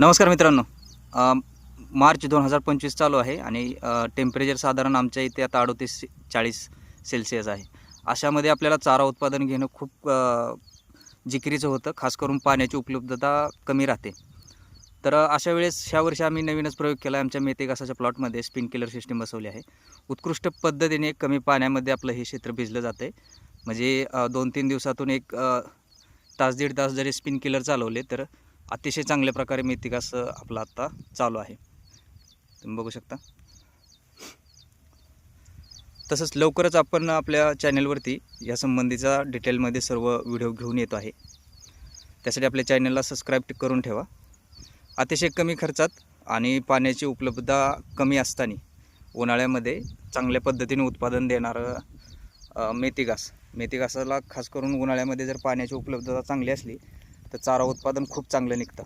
नमस्कार मित्रांनो. मार्च दोन हजार पंचवीस चालू आहे आणि टेम्परेचर साधारण आमच्या इथे आता अडोतीस चाळीस सेल्सिअस आहे. अशामध्ये आपल्याला चारा उत्पादन घेणं खूप जिकिरीचं होतं खास करून पाण्याची उपलब्धता कमी राहते. तर अशा वेळेस ह्या वर्षी आम्ही नवीनच प्रयोग केला आहे. आमच्या मेतेगासाच्या प्लॉटमध्ये स्पिन किलर सिस्टीम बसवली आहे. उत्कृष्ट पद्धतीने कमी पाण्यामध्ये आपलं हे क्षेत्र भिजलं जातं आहे म्हणजे दोन तीन दिवसातून एक तास दीड तास जरी स्पिन किलर चालवले तर अतिशय चांगल्या प्रकारे मेथी घास आपला आत्ता चालू आहे. तुम्ही बघू शकता. तसंच लवकरच आपण आपल्या चॅनलवरती या संबंधीचा डिटेलमध्ये सर्व व्हिडिओ घेऊन येतो आहे. त्यासाठी आपल्या चॅनलला सबस्क्राईब करून ठेवा. अतिशय कमी खर्चात आणि पाण्याची उपलब्धता कमी असताना उन्हाळ्यामध्ये चांगल्या पद्धतीने उत्पादन देणारं मेथी घास मेथी घासाला खास करून उन्हाळ्यामध्ये जर पाण्याची उपलब्धता चांगली असली तर चारा उत्पादन खूप चांगलं निघतं.